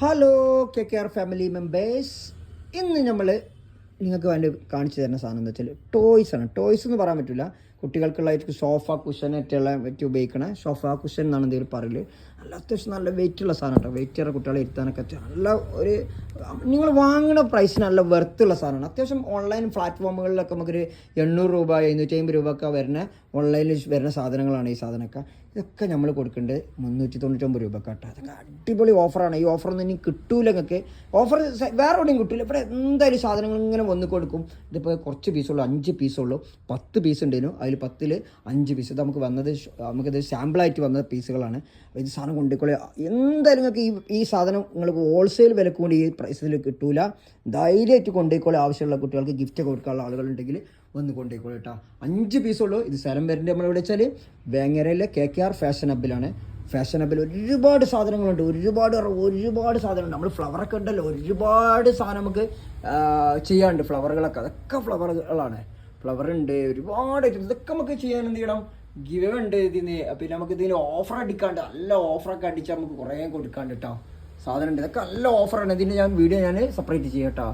Hello K K R family members ഇന്ന് നമ്മൾ നിങ്ങൾക്ക് വേണ്ടി കാണിച്ചു തരുന്ന സാധനം എന്ന് വെച്ചാൽ ടോയ്സ് ആണ്. ടോയ്സ് എന്ന് പറയാൻ പറ്റില്ല കുട്ടികൾക്കുള്ള സോഫ കുഷൻ ആയിട്ടുള്ള പറ്റി ഉപയോഗിക്കണ. സോഫ കുഷൻ എന്നാണ് എന്തെങ്കിലും പറയൽ. നല്ല അത്യാവശ്യം നല്ല വെയിറ്റ് ഉള്ള സാധനം കേട്ടോ. വെയിറ്റ് ഉള്ള കുട്ടികളെ ഇരുത്താനൊക്കെ നല്ല ഒരു നിങ്ങൾ വാങ്ങുന്ന പ്രൈസിന് നല്ല വെർത്തുള്ള സാധനമാണ്. അത്യാവശ്യം ഓൺലൈൻ പ്ലാറ്റ്ഫോമുകളിലൊക്കെ നമുക്കൊരു എണ്ണൂറ് രൂപ എഴുന്നൂറ്റി അമ്പത് രൂപ ഒക്കെ വരുന്ന ഓൺലൈനിൽ വരുന്ന സാധനങ്ങളാണ് ഈ സാധനമൊക്കെ. ഇതൊക്കെ നമ്മൾ കൊടുക്കേണ്ടത് മുന്നൂറ്റി തൊണ്ണൂറ്റൊമ്പത് രൂപ കേട്ടോ അതൊക്കെ അടിപൊളി ഓഫറാണ്. ഈ ഓഫറൊന്നും ഇനി കിട്ടൂല നിങ്ങൾക്ക് ഓഫർ വേറെ എവിടെയും കിട്ടൂല. ഇവിടെ എന്തായാലും സാധനങ്ങൾ ഇങ്ങനെ വന്ന് കൊടുക്കും. ഇതിപ്പോൾ കുറച്ച് പീസുള്ളൂ അഞ്ച് പീസുള്ളൂ പത്ത് പീസ് ഉണ്ടായിരുന്നു അതിൽ പത്തിൽ അഞ്ച് പീസ് ഇത് നമുക്ക് വന്നത് നമുക്കിത് സാമ്പിളായിട്ട് വന്ന പീസുകളാണ് ഇത് സാധനം കൊണ്ടുപോയി. എന്തായാലും നിങ്ങൾക്ക് ഈ ഈ സാധനം നിങ്ങൾക്ക് ഹോൾസെയിൽ വിലക്ക് കൊണ്ട് ഈ പ്രൈസിൽ കിട്ടൂല. ധൈര്യമായിട്ട് കൊണ്ടുപോയിക്കോളെ. ആവശ്യമുള്ള കുട്ടികൾക്ക് ഗിഫ്റ്റ് കൊടുക്കാനുള്ള ആളുകളുണ്ടെങ്കിൽ വന്ന് കൊണ്ടുപോയിക്കോളൂ കേട്ടോ. അഞ്ച് പീസുള്ളൂ ഇത് സ്ഥലം നമ്മൾ എവിടെ വെച്ചാൽ വേങ്ങരയിലെ കെ കെ ആർ ഫാഷൻ ഹബിലാണ് ഫാഷൻ ഹബിൽ ഒരുപാട് സാധനങ്ങളുണ്ട്. ഒരുപാട് ഒരുപാട് സാധനമുണ്ട് നമ്മൾ ഫ്ലവറൊക്കെ ഉണ്ടല്ലോ. ഒരുപാട് സാധനം നമുക്ക് ചെയ്യാനുണ്ട്. ഫ്ലവറുകളൊക്കെ അതൊക്കെ ഫ്ലവറുകളാണ് ഫ്ലവർ ഉണ്ട്. ഒരുപാട് ഐറ്റംസ് ഇതൊക്കെ നമുക്ക് ചെയ്യാൻ എന്ത് ചെയ്യണം? ഗിവ് ഉണ്ട് ഇതിന്. പിന്നെ നമുക്ക് ഇതിന് ഓഫർ അടിക്കാണ്ട് നല്ല ഓഫറൊക്കെ അടിച്ചാൽ നമുക്ക് കുറേ കൊടുക്കാണ്ട് കേട്ടോ. സാധനം ഉണ്ട് ഇതൊക്കെ നല്ല ഓഫറാണ് ഇതിന് ഞാൻ വീഡിയോ ഞാൻ സെപ്പറേറ്റ് ചെയ്യാം കേട്ടോ